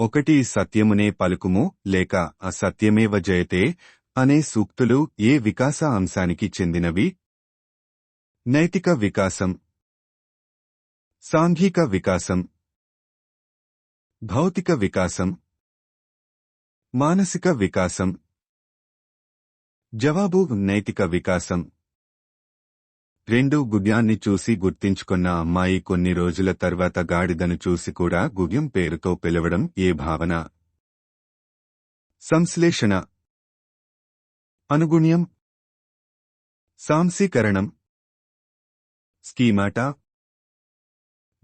ఒకటి సత్యమునే పలుకుము లేక అసత్యమేవ జయతే అనే సూక్తులు ఏ వికాస అంశానికి చెందినవి? నైతిక వికాసం. సాంఘిక వికాసం. భౌతిక వికాసం. మానసిక వికాసం. జవాబు నైతిక వికాసం. రెండు గుగ్యాన్ని చూసి గుర్తించుకున్న అమ్మాయి కొన్ని రోజుల తర్వాత గాడిదను చూసి కూడా గుగ్యం పేరుతో పిలవడం ఏ భావన? సంశ్లేషణ. అనుగుణ్యం. సాంసీకరణం స్కీమాటా.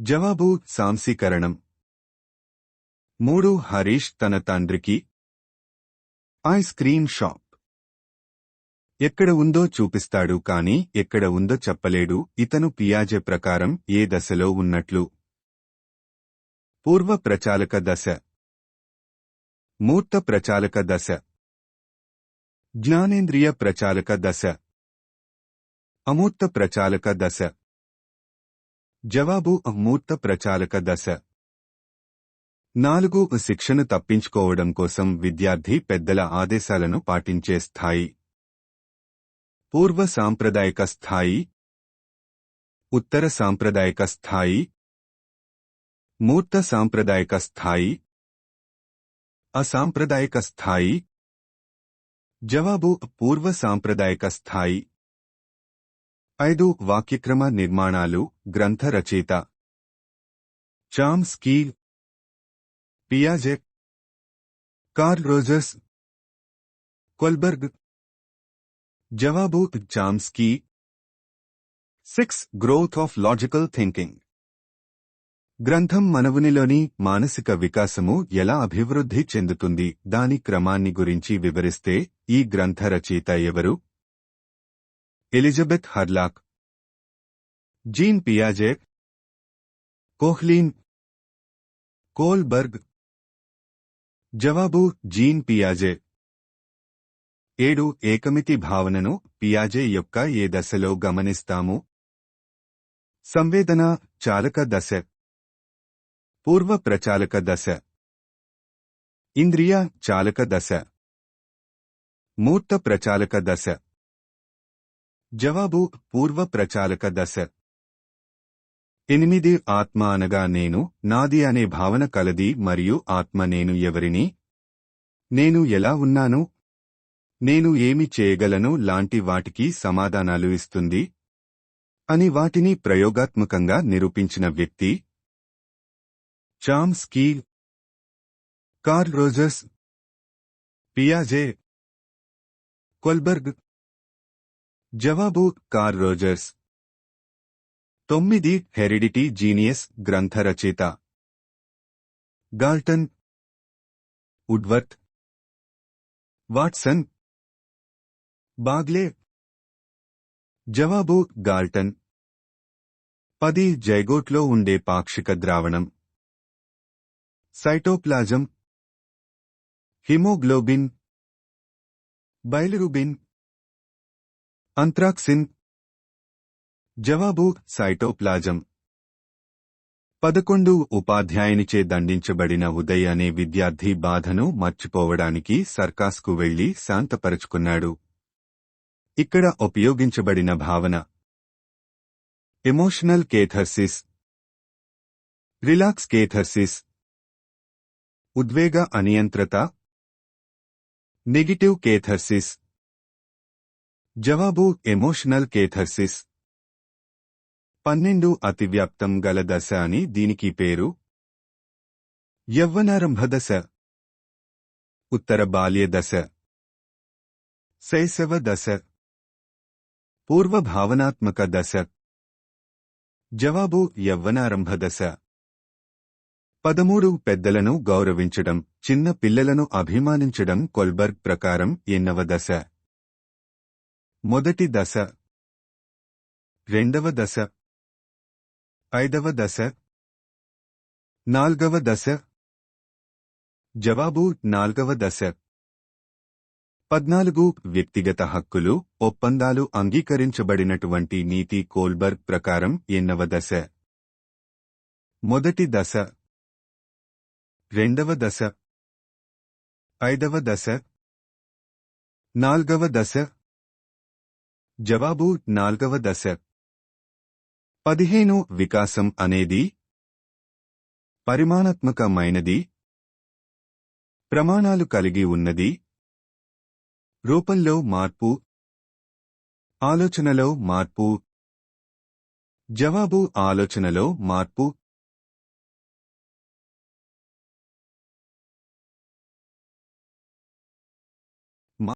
జవాబు సాంసీకరణం మూడు హరీష్ తన తండ్రికి. Ice cream shop. ఎక్కడ ఉందో చూపిస్తాడు కాని ఎక్కడ ఉందో చెప్పలేడు. ఇతను పియాజె ప్రకారం ఏ దశలో ఉన్నట్లు. పూర్వ ప్రచాలక దశ. మూర్త ప్రచాలక దశ. జ్ఞానేంద్రియ ప్రచాలక దశ. అమూర్త ప్రచాలక దశ. జవాబు అమూర్త ప్రచాలక దశ. నాలుగు శిక్షను తప్పించుకోవడం కోసం విద్యార్థి పెద్దల ఆదేశాలను పాటించే స్థాయి. పూర్వ సాంప్రదాయక స్థాయి ఉత్తర సాంప్రదాయక స్థాయి మూర్త సాంప్రదాయక స్థాయి అసాంప్రదాయక స్థాయి జవాబు పూర్వ సాంప్రదాయక స్థాయి. ఐదు వాక్యక్రమ నిర్మాణాలు గ్రంథ రచయిత. చామ్స్కీ పియాజెక్ కార్ల్ రోజర్స్ కొల్బర్గ్ జవాబు Chomsky six growth of logical thinking. గ్రంథం మనవునిలోని మానసిక వికాసము ఎలా అభివృద్ధి చెందుతుంది? దాని క్రమాన్ని గురించి వివరిస్తే ఈ గ్రంథ రచయిత ఎవరు? Elizabeth Hurlock. జీన్ పియాజే. కోహ్లీన్. కోల్బర్గ్. జవాబు జీన్ పియాజే. ఏడు ఏకమితి భావనను పియాజే యొక్క ఏ దశలో గమనిస్తాము? సంవేదన చాలక దశ. పూర్వ ప్రచాలక దశ. ఇంద్రియ చాలక దశ. మూర్త ప్రచాలక దశ. జవాబు పూర్వ ప్రచాలక దశ. ఎనిమిది ఆత్మ అనగా నేను నాది అనే భావన కలది మరియు ఆత్మ నేను ఎవరిని? నేను ఎలా ఉన్నాను? నేను ఏమి చేయగలను? లాంటి వాటికి సమాధానాలు ఇస్తుంది? అని వాటిని ప్రయోగాత్మకంగా నిరూపించిన వ్యక్తి చామ్స్కీ కార్ల్ రోజర్స్ పియాజే కొల్బర్గ్. జవాబు కార్ రోజర్స్. తొమ్మిది హెరిడిటీ జీనియస్ గ్రంథ రచయిత గాల్టన్ ఉడ్వర్త్ వాట్సన్ బాగ్లే. జవాబు గాల్టన్. పది జైగోట్లో ఉండే పాక్షిక ద్రావణం. సైటోప్లాజం. హిమోగ్లోబిన్. బైలరుబిన్. అంత్రాక్సిన్. జవాబు సైటోప్లాజం. పదకొండు ఉపాధ్యాయునిచే దండించబడిన ఉదయ్ అనే విద్యార్థి బాధను మర్చిపోవడానికి సర్కాస్కు వెళ్ళి శాంతపరుచుకున్నాడు. ఇక్కడ ఉపయోగించబడిన భావన. ఎమోషనల్ కేథర్సిస్ రిలాక్స్ కేథర్సిస్ ఉద్వేగ అనియంత్రత. నెగిటివ్ కేథర్సిస్ జవాబు ఎమోషనల్ కేథర్సిస్ పన్నెండు అతివ్యాప్తం గల దశ అని దీనికి పేరు. యవ్వనారంభ దశ ఉత్తర బాల్య దశ శైశవ దశ. పూర్వ భావనాత్మక దశ జవాబు యవ్వనారంభ దశ పదమూడు పెద్దలను గౌరవించడం చిన్న పిల్లలను అభిమానించడం కొల్బర్గ్ ప్రకారం ఎన్నవ దశ. మొదటి దశ. రెండవ దశ. ఐదవ దశ. నాల్గవ దశ. జవాబు నాల్గవ దశ. పద్నాలుగు వ్యక్తిగత హక్కులు ఒప్పందాలు అంగీకరించబడినటువంటి నీతి కోల్బర్గ్ ప్రకారం ఎన్నవ దశ. మొదటి దశ. రెండవ దశ. ఐదవ దశ. నాల్గవ దశ. జవాబు నాల్గవ దశ. పదిహేను వికాసం అనేది పరిమాణాత్మకమైనది. ప్రమాణాలు కలిగి ఉన్నది. రూపంలో మార్పు ఆలోచనలో మార్పు జవాబు ఆలోచనలో మార్పు.